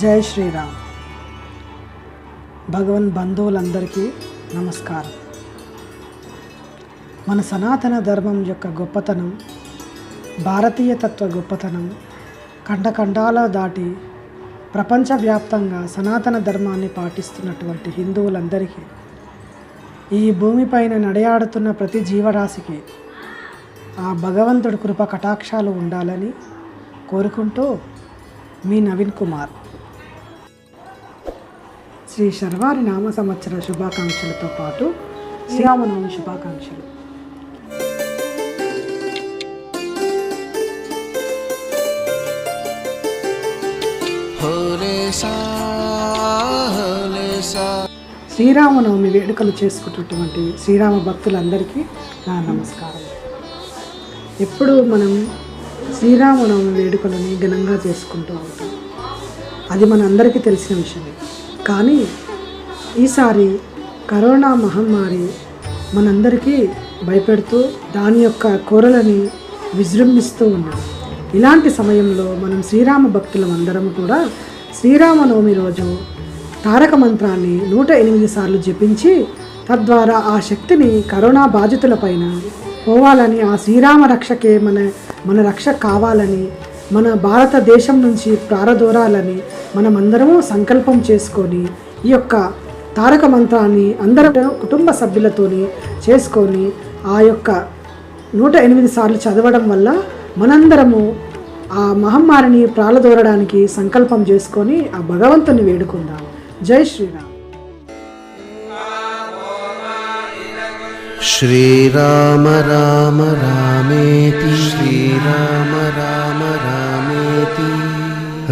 జై శ్రీరామ్. భగవన్ బంధువులందరికీ నమస్కారం. మన సనాతన ధర్మం యొక్క గొప్పతనం భారతీయ తత్వ గొప్పతనం ఖండఖండాల దాటి ప్రపంచవ్యాప్తంగా సనాతన ధర్మాన్ని పాటిస్తున్నటువంటి హిందువులందరికీ ఈ భూమిపైన నడయాడుతున్న ప్రతి జీవరాశికి ఆ భగవంతుడి కృప కటాక్షాలు ఉండాలని కోరుకుంటూ మీ నవీన్ కుమార్. శ్రీ శర్వారి నామ సంవత్సర శుభాకాంక్షలతో పాటు శ్రీరామనవమి శుభాకాంక్షలు. శ్రీరామనవమి వేడుకలు చేసుకున్నటువంటి శ్రీరామ భక్తులందరికీ నా నమస్కారం. ఎప్పుడు మనం శ్రీరామనవమి వేడుకలని ఘనంగా చేసుకుంటూ ఉంటాం. అది మన అందరికీ తెలిసిన విషయమే. కానీ ఈసారి కరోనా మహమ్మారి మనందరికీ భయపెడుతూ దాని యొక్క కోరలని విజృంభిస్తూ ఉన్నది ఇలాంటి సమయంలో మనం శ్రీరామ భక్తులం అందరం కూడా శ్రీరామనవమి రోజు తారక మంత్రాన్ని నూట ఎనిమిది సార్లు జపించి తద్వారా ఆ శక్తిని కరోనా బాధితులపైన పోవాలని ఆ శ్రీరామ రక్షకే మన మన రక్ష కావాలని మన భారతదేశం నుంచి ప్రారదూరాలని మనమందరము సంకల్పం చేసుకొని ఈ యొక్క తారక మంత్రాన్ని అందరం కుటుంబ సభ్యులతోని చేసుకొని ఆ యొక్క నూట ఎనిమిది సార్లు చదవడం వల్ల మనందరము ఆ మహమ్మారిని ప్రాలదూరడానికి సంకల్పం చేసుకొని ఆ భగవంతుని వేడుకుందాం. జై శ్రీరామ్. శ్రీరామ రామ రామేతి. శ్రీరామ రామ రామ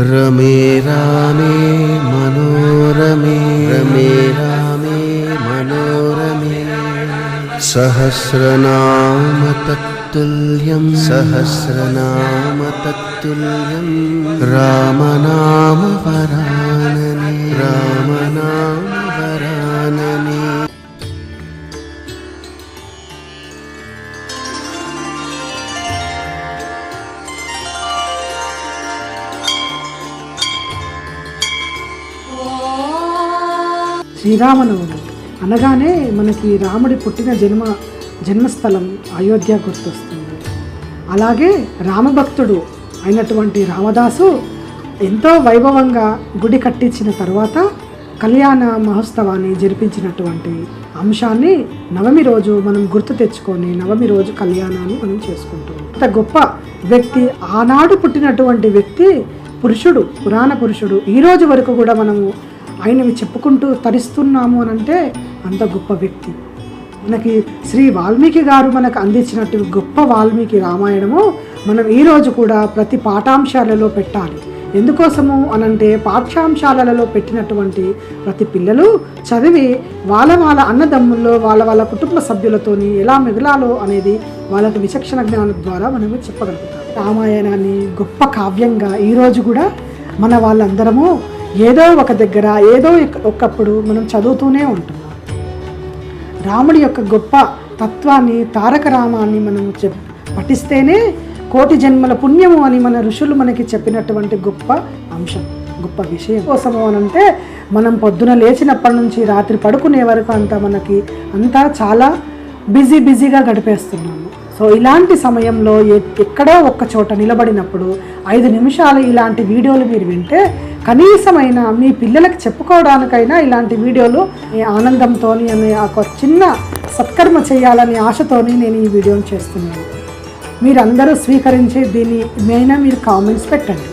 रमे रामे मनोरमे। रमे रामे मनोरमे। सहस्रनाम तत्तुल्यं। सहस्रनाम तत्तुल्यं। रामनाम परानने रामनाम శ్రీరామనవమి. అనగానే మనకి రాముడి పుట్టిన జన్మ జన్మస్థలం అయోధ్య గుర్తొస్తుంది. అలాగే రామభక్తుడు అయినటువంటి రామదాసు ఎంతో వైభవంగా గుడి కట్టించిన తర్వాత కళ్యాణ మహోత్సవాన్ని జరిపించినటువంటి అంశాన్ని నవమి రోజు మనం గుర్తు తెచ్చుకొని నవమి రోజు కళ్యాణాన్ని మనం చేసుకుంటాం. అంత గొప్ప వ్యక్తి ఆనాడు పుట్టినటువంటి వ్యక్తి పురుషుడు పురాణ పురుషుడు. ఈ రోజు వరకు కూడా మనము ఆయనవి చెప్పుకుంటూ తరిస్తున్నాము అని అంటే అంత గొప్ప వ్యక్తి. మనకి శ్రీ వాల్మీకి గారు మనకు అందించినట్టు గొప్ప వాల్మీకి రామాయణము మనం ఈరోజు కూడా ప్రతి పాఠాంశాలలో పెట్టాలి. ఎందుకోసము అనంటే పాఠ్యాంశాలలో పెట్టినటువంటి ప్రతి పిల్లలు చదివి వాళ్ళ వాళ్ళ అన్నదమ్ముల్లో వాళ్ళ వాళ్ళ కుటుంబ సభ్యులతోని ఎలా మిగలాలో అనేది వాళ్ళకి విచక్షణ జ్ఞానం ద్వారా మనము చెప్పగలుగుతాం. రామాయణాన్ని గొప్ప కావ్యంగా ఈరోజు కూడా మన వాళ్ళందరము ఏదో ఒక దగ్గర ఏదో ఒకప్పుడు మనం చదువుతూనే ఉంటున్నాం. రాముడి యొక్క గొప్ప తత్వాన్ని తారక రామాన్ని మనం చెప్ పఠిస్తేనే కోటి జన్మల పుణ్యము అని మన ఋషులు మనకి చెప్పినటువంటి గొప్ప అంశం గొప్ప విషయం. కోసము అనంటే మనం పొద్దున లేచినప్పటి నుంచి రాత్రి పడుకునే వరకు అంతా మనకి అంతా చాలా బిజీ బిజీగా గడిపేస్తున్నాము. సో ఇలాంటి సమయంలో ఎ- ఎక్కడో ఒక్క చోట నిలబడినప్పుడు ఐదు నిమిషాలు ఇలాంటి వీడియోలు మీరు వింటే కనీసమైన మీ పిల్లలకు చెప్పుకోవడానికైనా ఇలాంటి వీడియోలు మీ ఆనందంతో అనే ఒక చిన్న సత్కర్మ చేయాలనే ఆశతోని నేను ఈ వీడియోని చేస్తున్నాను. మీరందరూ స్వీకరించి దీన్ని మీద మీరు కామెంట్స్ పెట్టండి.